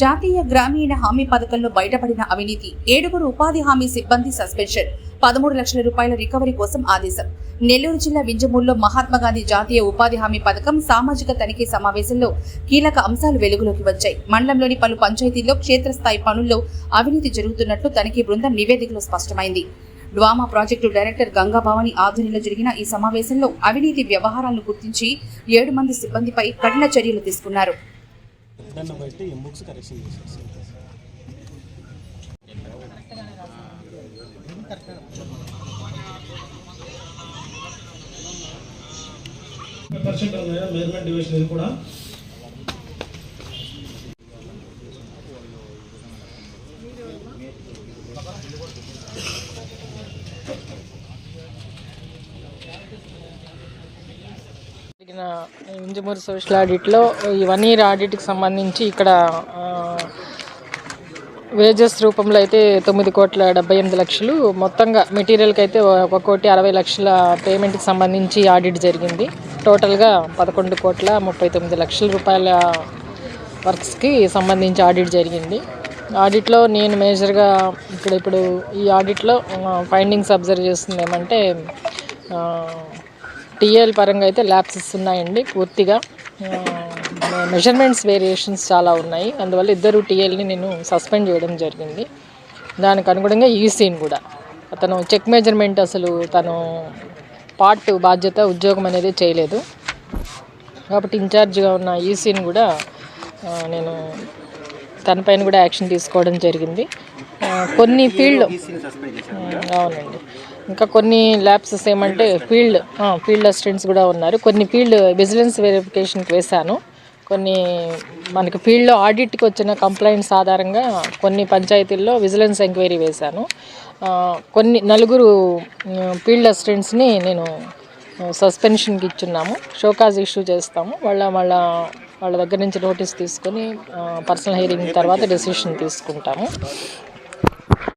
జాతీయ గ్రామీణ హామీ పథకంలో బయటపడిన అవినీతి ఏడుగురు ఉపాధి హామీ సిబ్బంది సస్పెన్షన్ పదమూడు లక్షల రూపాయల రికవరీ కోసం ఆదేశం. నెల్లూరు జిల్లా వింజమూరులో మహాత్మాగాంధీ జాతీయ ఉపాధి హామీ పథకం సామాజిక తనిఖీ సమావేశంలో కీలక అంశాలు వెలుగులోకి వచ్చాయి. మండలంలోని పలు పంచాయతీల్లో క్షేత్రస్థాయి పనుల్లో అవినీతి జరుగుతున్నట్లు తనిఖీ బృందం నివేదికలో స్పష్టమైంది. డ్వామా ప్రాజెక్టు డైరెక్టర్ గంగాభవాని ఆధ్వర్యంలో జరిగిన ఈ సమావేశంలో అవినీతి వ్యవహారాలను గుర్తించి ఏడు మంది సిబ్బందిపై కఠిన చర్యలు తీసుకున్నారు. దాన్ని బట్టి బుక్స్ కరెక్షన్ చేసేసి పర్సెంట్ ఉన్నాయా? మెజర్మెంట్ డివిజన్ ఇది కూడా. జరిగిన ఇంజమూరు సోషల్ ఆడిట్లో ఈ వన్ ఇయర్ ఆడిట్కి సంబంధించి ఇక్కడ వేజెస్ రూపంలో అయితే తొమ్మిది కోట్ల డెబ్బై ఎనిమిది లక్షలు. మొత్తంగా మెటీరియల్కి అయితే ఒక కోటి అరవై లక్షల పేమెంట్కి సంబంధించి ఆడిట్ జరిగింది. టోటల్గా పదకొండు కోట్ల ముప్పై తొమ్మిది లక్షల రూపాయల వర్క్స్కి సంబంధించి ఆడిట్ జరిగింది. ఆడిట్లో నేను మేజర్గా ఇక్కడ ఇప్పుడు ఈ ఆడిట్లో ఫైండింగ్స్ అబ్జర్వ్ చేస్తుంది ఏమంటే టీఎల్ పరంగా అయితే ల్యాబ్సెస్ ఉన్నాయండి పూర్తిగా. మెజర్మెంట్స్ వేరియేషన్స్ చాలా ఉన్నాయి. అందువల్ల ఇద్దరు టీఎల్ని నేను సస్పెండ్ చేయడం జరిగింది. దానికి అనుగుణంగా ఈసీని కూడా. అతను చెక్ మెజర్మెంట్ అసలు తను పార్ట్ బాధ్యత ఉద్యోగం అనేది చేయలేదు. కాబట్టి ఇన్ఛార్జ్గా ఉన్న ఈసీని కూడా నేను తనపైన కూడా యాక్షన్ తీసుకోవడం జరిగింది. కొన్ని ఫీల్డ్ అవునండి. ఇంకా కొన్ని ల్యాబ్సెస్ ఏమంటే ఫీల్డ్ ఫీల్డ్ అసిస్టెంట్స్ కూడా ఉన్నారు. కొన్ని ఫీల్డ్ విజిలెన్స్ వెరిఫికేషన్కి వేశాను. కొన్ని మనకి ఫీల్డ్లో ఆడిట్కి వచ్చిన కంప్లైంట్స్ ఆధారంగా కొన్ని పంచాయతీల్లో విజిలెన్స్ ఎంక్వైరీ వేశాను. కొన్ని నలుగురు ఫీల్డ్ అసిస్టెంట్స్ని నేను సస్పెన్షన్కి ఇచ్చున్నాము. షోకాజ్ ఇష్యూ చేస్తాము. వాళ్ళ వాళ్ళ వాళ్ళ దగ్గర నుంచి నోటీస్ తీసుకొని పర్సనల్ హీరింగ్ తర్వాత డెసిషన్ తీసుకుంటాము.